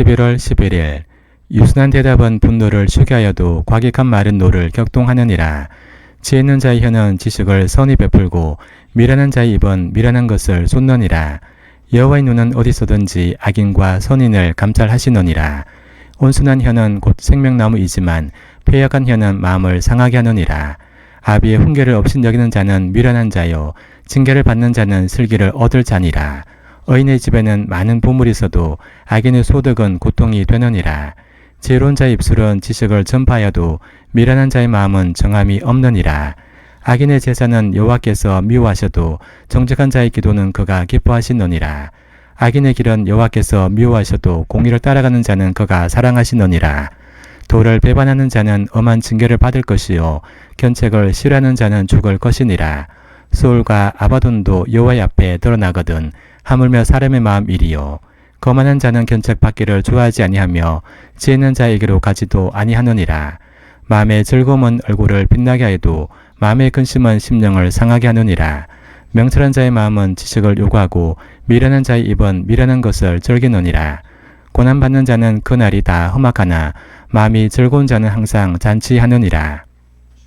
11월 11일 유순한 대답은 분노를 추기하여도 과격한 말은 노를 격동하느니라. 지혜 있는 자의 혀는 지식을 선히 베풀고 미련한 자의 입은 미련한 것을 쏟느니라. 여호와의 눈은 어디서든지 악인과 선인을 감찰하시느니라. 온순한 혀는 곧 생명나무이지만 폐역한 혀는 마음을 상하게 하느니라. 아비의 훈계를 업신 여기는 자는 미련한 자요 징계를 받는 자는 슬기를 얻을 자니라. 어인의 집에는 많은 보물이 있어도 악인의 소득은 고통이 되느니라. 자의 입술은 지식을 전파하여도 미련한 자의 마음은 정함이 없느니라. 악인의 제사는 여호와께서 미워하셔도 정직한 자의 기도는 그가 기뻐하시느니라. 악인의 길은 여호와께서 미워하셔도 공의를 따라가는 자는 그가 사랑하시느니라. 도를 배반하는 자는 엄한 징계를 받을 것이요 견책을 싫어하는 자는 죽을 것이니라. 소울과 아바돈도 여호와의 앞에 드러나거든 하물며 사람의 마음 일이요 거만한 자는 견책 받기를 좋아하지 아니하며 지혜 있는 자에게로 가지도 아니하느니라. 마음의 즐거움은 얼굴을 빛나게 하여도 마음의 근심은 심령을 상하게 하느니라. 명철한 자의 마음은 지식을 요구하고 미련한 자의 입은 미련한 것을 즐기느니라. 고난받는 자는 그날이 다 험악하나 마음이 즐거운 자는 항상 잔치하느니라.